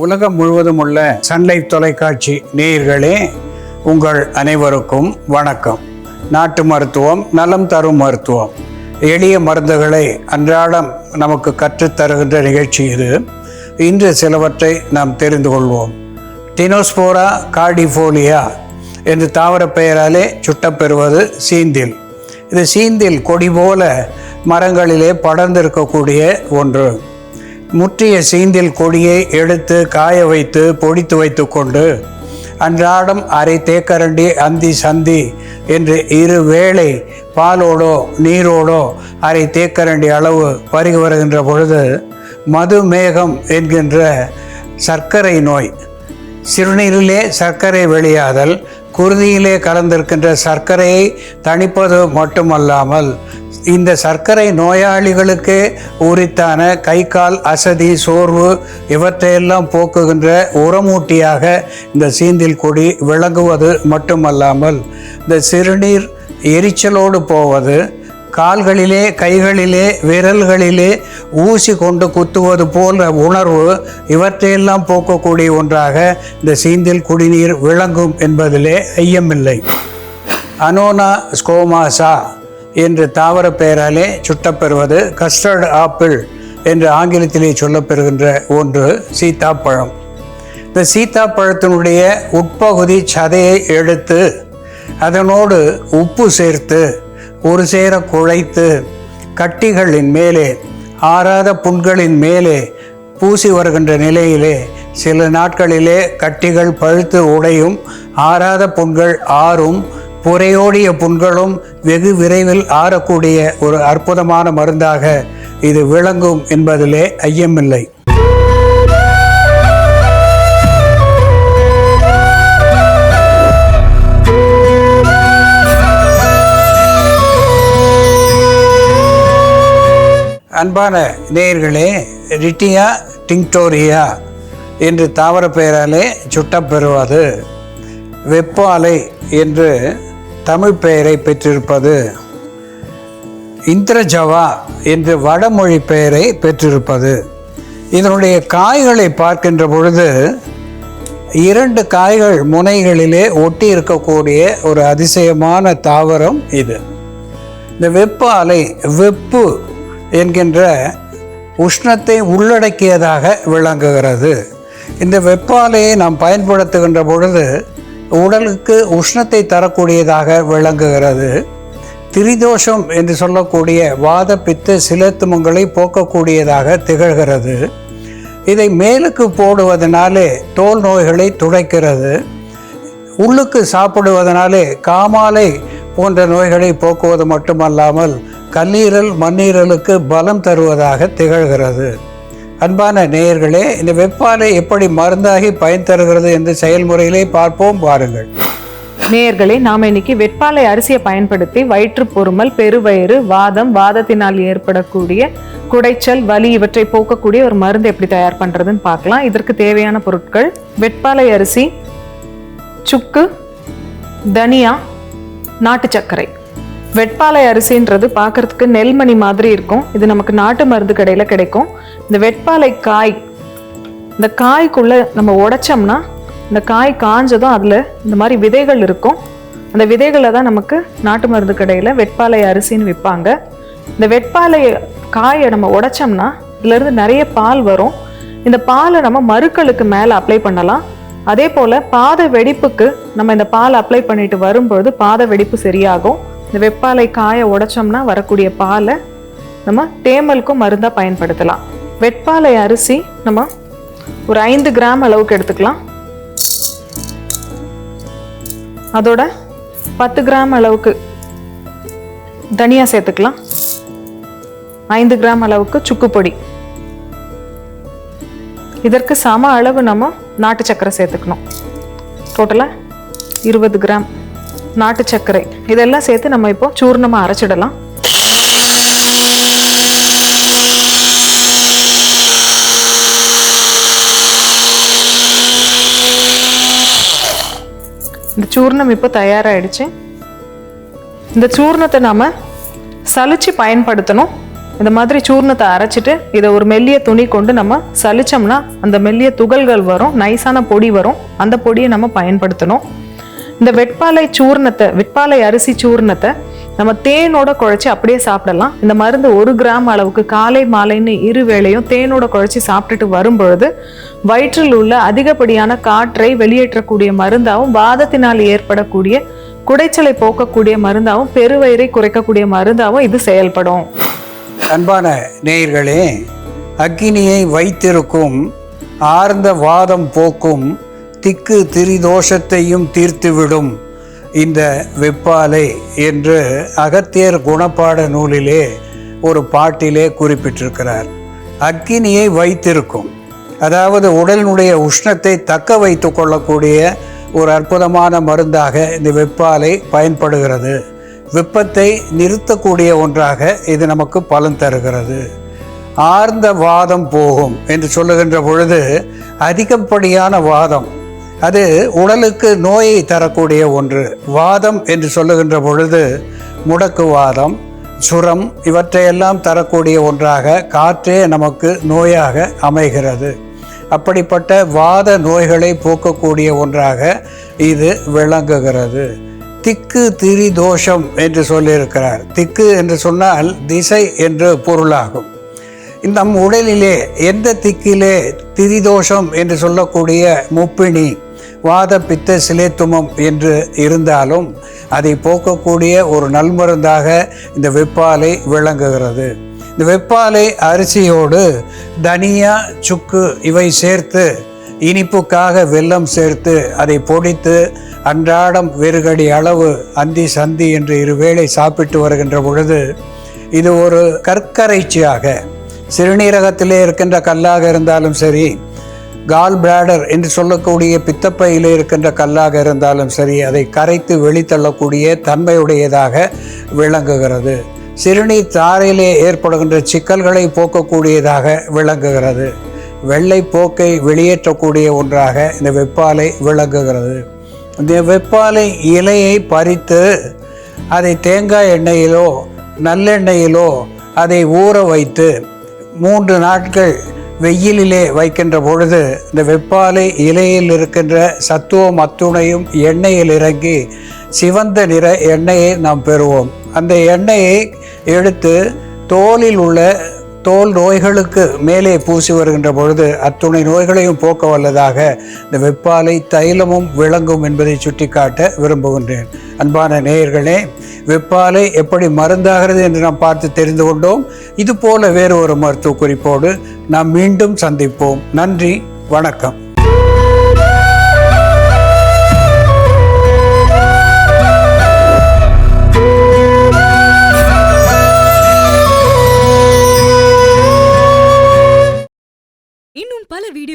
உலகம் முழுவதும் உள்ள சன்லைஃப் தொலைக்காட்சி நேயர்களே உங்கள் அனைவருக்கும் வணக்கம். நாட்டு மருத்துவம் நலம் தரும் மருத்துவம். எளிய மருந்துகளை அன்றாடம் நமக்கு கற்றுத் தருகின்ற நிகழ்ச்சி இது. இன்று சிலவற்றை நாம் தெரிந்து கொள்வோம். டினோஸ்போரா கார்டிஃபோலியா என்று தாவர பெயராலே சுட்டப்பெறுவது சீந்தில். இது சீந்தில் கொடி போல மரங்களிலே படர்ந்திருக்கக்கூடிய ஒன்று. முற்றிய சீந்தில் கொடியை எடுத்து காய வைத்து பொடித்து வைத்துக்கொண்டு அன்றாடம் அரை தேக்கரண்டி அந்தி சந்தி என்று இரு வேளை பாலோடோ நீரோடோ அரை தேக்கரண்டி அளவு பருகி வருகின்ற பொழுது மதுமேகம் என்கின்ற சர்க்கரை நோய் சிறுநீரிலே சர்க்கரை வெளியாதல் குருதியிலே கலந்திருக்கின்ற சர்க்கரையை தணிப்பது மட்டுமல்லாமல் இந்த சர்க்கரை நோயாளிகளுக்கு உரித்தான கை கால் அசதி சோர்வு இவற்றையெல்லாம் போக்குகின்ற உரமூட்டியாக இந்த சீந்தில் கொடி விளங்குவது மட்டுமல்லாமல் இந்த சிறுநீர் எரிச்சலோடு போவது கால்களிலே கைகளிலே விரல்களிலே ஊசி கொண்டு குத்துவது போன்ற உணர்வு இவற்றையெல்லாம் போக்கக்கூடிய ஒன்றாக இந்த சீந்தில் குடிநீர் விளங்கும் என்பதிலே ஐயமில்லை. அனோனா ஸ்கோமாசா என்று தாவர பெயராலே சுட்டப்பெறுவது கஸ்டர்ட் ஆப்பிள் என்று ஆங்கிலத்திலே சொல்லப்பெறுகின்ற ஒன்று சீத்தாப்பழம் இந்த சீத்தாப்பழத்தினுடைய உட்பகுதி சதையை எடுத்து அதனோடு உப்பு சேர்த்து ஒரு சேர குழைத்து கட்டிகளின் மேலே ஆறாத புண்களின் மேலே பூசி வருகின்ற நிலையிலே சில நாட்களிலே கட்டிகள் பழுத்து உடையும் ஆறாத புண்கள் ஆறும் புரையோடிய புண்களும் வெகு விரைவில் ஆறக்கூடிய ஒரு அற்புதமான மருந்தாக இது விளங்கும் என்பதிலே ஐயமில்லை. அன்பான நேயர்களே ரிட்டியா டிங்டோரியா என்று தாவர பெயராலே சுட்டப்பெறுவது. வெப்பாலை என்று தமிழ் பெயரை பெற்றிருப்பது இந்திரஜவா என்று வடமொழி பெயரை பெற்றிருப்பது. இதனுடைய காய்களை பார்க்கின்ற பொழுது இரண்டு காய்கள் முனைகளிலே ஒட்டி இருக்கக்கூடிய ஒரு அதிசயமான தாவரம் இது. இந்த வெப்ப அலை வெப்பு என்கின்ற உஷ்ணத்தை உள்ளடக்கியதாக விளங்குகிறது. இந்த வெப்பாலையை நாம் பயன்படுத்துகின்ற பொழுது உடலுக்கு உஷ்ணத்தை தரக்கூடியதாக விளங்குகிறது. திரிதோஷம் என்று சொல்லக்கூடிய வாத பித்த சிலத்துமங்களை போக்கக்கூடியதாக திகழ்கிறது. இதை மேலுக்கு போடுவதனாலே தோல் நோய்களை துடைக்கிறது. உள்ளுக்கு சாப்பிடுவதனாலே காமாலை போன்ற நோய்களை போக்குவது மட்டுமல்லாமல் கல்லீரல் மண்ணீரலுக்கு பலம் தருவதாக திகழ்கிறது. அன்பான நேயர்களே இந்த வெப்பாலை எப்படி மருந்தாகி பயன் தருகிறது என்று செயல்முறையிலே பார்ப்போம் பாருங்கள் நேயர்களே நாம இன்னைக்கு வெட்பாலை அரிசியை பயன்படுத்தி வயிற்று பொறுமல் பெருவயிறு வாதம் வாதத்தினால் ஏற்படக்கூடிய குடைச்சல் வலி இவற்றை போக்கக்கூடிய ஒரு மருந்து எப்படி தயார் பண்றதுன்னு பார்க்கலாம். இதற்கு தேவையான பொருட்கள் வெட்பாலை அரிசி சுக்கு தனியா நாட்டு சர்க்கரை. வெட்பாலை அரிசின்றது பார்க்கறதுக்கு நெல்மணி மாதிரி இருக்கும். இது நமக்கு நாட்டு மருந்து கடையில கிடைக்கும். இந்த வெட்பாலை காய் இந்த காய்க்குள்ளே நம்ம உடைச்சோம்னா இந்த காய் காஞ்சதும் அதில் இந்த மாதிரி விதைகள் இருக்கும். அந்த விதைகளை தான் நமக்கு நாட்டு மருந்து கடையில் வெட்பாலை அரிசின்னு விற்பாங்க. இந்த வெட்பாலை காயை நம்ம உடைச்சோம்னா இதுலேருந்து நிறைய பால் வரும். இந்த பாலை நம்ம மருக்களுக்கு மேலே அப்ளை பண்ணலாம். அதே போல் பாத வெடிப்புக்கு நம்ம இந்த பால் அப்ளை பண்ணிட்டு வரும்பொழுது பாத வெடிப்பு சரியாகும். இந்த வெப்பாலை காயை உடைச்சோம்னா வரக்கூடிய பாலை நம்ம தேமலுக்கும் மருந்தாக பயன்படுத்தலாம். வெட்பாலை அரிசி நம்ம ஒரு ஐந்து கிராம் அளவுக்கு எடுத்துக்கலாம். அதோட பத்து கிராம் அளவுக்கு தனியா சேர்த்துக்கலாம். ஐந்து கிராம் அளவுக்கு சுக்குப்பொடி இதற்கு சம அளவு நம்ம நாட்டு சர்க்கரை சேர்த்துக்கணும். டோட்டலாக இருபது கிராம் நாட்டு சர்க்கரை இதெல்லாம் சேர்த்து நம்ம இப்போ சூர்ணமாக அரைச்சிடலாம். இந்த சூர்ணம் இப்போ தயாராகிடுச்சு இந்த சூர்ணத்தை நாம் சலிச்சு பயன்படுத்தணும். இந்த மாதிரி சூர்ணத்தை அரைச்சிட்டு இதை ஒரு மெல்லிய துணி கொண்டு நம்ம சலிச்சோம்னா அந்த மெல்லிய துகள்கள் வரும் நைஸான பொடி வரும். அந்த பொடியை நம்ம பயன்படுத்தணும். இந்த வெட்பாலை சூர்ணத்தை வெட்பாலை அரிசி சூர்ணத்தை நம்ம தேனோட குழைச்சி அப்படியே சாப்பிடலாம். இந்த மருந்து ஒரு கிராம் அளவுக்கு காலை மாலைன்னு இரு வேளையும் தேனோட குழைச்சி சாப்பிட்டுட்டு வரும்பொழுது வயிற்றில் உள்ள அதிகப்படியான காற்றை வெளியேற்றக்கூடிய மருந்தாகவும் வாதத்தினால் ஏற்படக்கூடிய குடைச்சலை போக்கக்கூடிய மருந்தாகவும் பெருவயிரை குறைக்கக்கூடிய மருந்தாகவும் இது செயல்படும். அன்பான நேயர்களே அக்கினியை வைத்திருக்கும் ஆர்ந்த வாதம் போக்கும் திக்கு திரிதோஷத்தையும் தீர்த்துவிடும் இந்த வெப்பாலை என்று அகத்தியர் குணப்பாட நூலிலே ஒரு பாட்டிலே குறிப்பிட்டிருக்கிறார். அக்கினியை வைத்திருக்கும். அதாவது உடலினுடைய உஷ்ணத்தை தக்க வைத்து கொள்ளக்கூடிய ஒரு அற்புதமான மருந்தாக இந்த வெப்பாலை பயன்படுகிறது. வெப்பத்தை நிறுத்தக்கூடிய ஒன்றாக இது நமக்கு பலன் தருகிறது. ஆர்ந்த வாதம் போகும் என்று சொல்லுகின்ற பொழுது அதிகப்படியான வாதம் அது உடலுக்கு நோயை தரக்கூடிய ஒன்று. வாதம் என்று சொல்லுகின்ற பொழுது முடக்கு வாதம் சுரம் இவற்றையெல்லாம் தரக்கூடிய ஒன்றாக காற்றே நமக்கு நோயாக அமைகிறது. அப்படிப்பட்ட வாத நோய்களை போக்கக்கூடிய ஒன்றாக இது விளங்குகிறது. திக்கு திரி தோஷம் என்று சொல்லியிருக்கிறார். திக்கு என்று சொன்னால் திசை என்று பொருளாகும். நம் உடலிலே எந்த திக்கிலே திரிதோஷம் என்று சொல்லக்கூடிய முப்பிணி வாத பித்த சிலேத்துமம் என்று இருந்தாலும் அதை போக்கக்கூடிய ஒரு நல்மருந்தாக இந்த வெப்பாலை விளங்குகிறது. இந்த வெப்பாலை அரிசியோடு தனியா சுக்கு இவை சேர்த்து இனிப்புக்காக வெல்லம் சேர்த்து அதை பொடித்து அன்றாடம் வெறுகடி அளவு அந்தி சந்தி என்று இருவேளை சாப்பிட்டு வருகின்ற பொழுது இது ஒரு கற்கரைச்சியாக சிறுநீரகத்திலே இருக்கின்ற கல்லாக இருந்தாலும் சரி கால் பிளாடர் என்று சொல்லக்கூடிய பித்தப்பையில் இருக்கின்ற கல்லாக இருந்தாலும் சரி அதை கரைத்து வெளித்தள்ளக்கூடிய தன்மையுடையதாக விளங்குகிறது. சிறுநீர் தாரையிலே ஏற்படுகின்ற சிக்கல்களை போக்கக்கூடியதாக விளங்குகிறது. வெள்ளை போக்கை வெளியேற்றக்கூடிய ஒன்றாக இந்த வெப்பாலை விளங்குகிறது. இந்த வெப்பாலை இலையை பறித்து அதை தேங்காய் எண்ணெயிலோ நல்லெண்ணெயிலோ அதை ஊற வைத்து மூன்று நாட்கள் வெயிலிலே வைக்கின்ற பொழுது இந்த வெப்பாலை இலையில் இருக்கின்ற சத்துவம் அத்துணையும் எண்ணெயில் இறங்கி சிவந்த நிற எண்ணெயை நாம் பெறுவோம். அந்த எண்ணெயை எடுத்து தோலில் உள்ள தோல் நோய்களுக்கு மேலே பூசி வருகின்ற பொழுது அத்துணை நோய்களையும் போக்க வல்லதாக இந்த வெப்பாலை தைலமும் விளங்கும் என்பதை சுட்டிக்காட்ட விரும்புகின்றேன். அன்பான நேயர்களே வெப்பாலை எப்படி மருந்தாகிறது என்று நாம் பார்த்து தெரிந்து கொண்டோம். இது போல வேறு ஒரு மருத்துவ குறிப்போடு நாம் மீண்டும் சந்திப்போம். நன்றி வணக்கம்.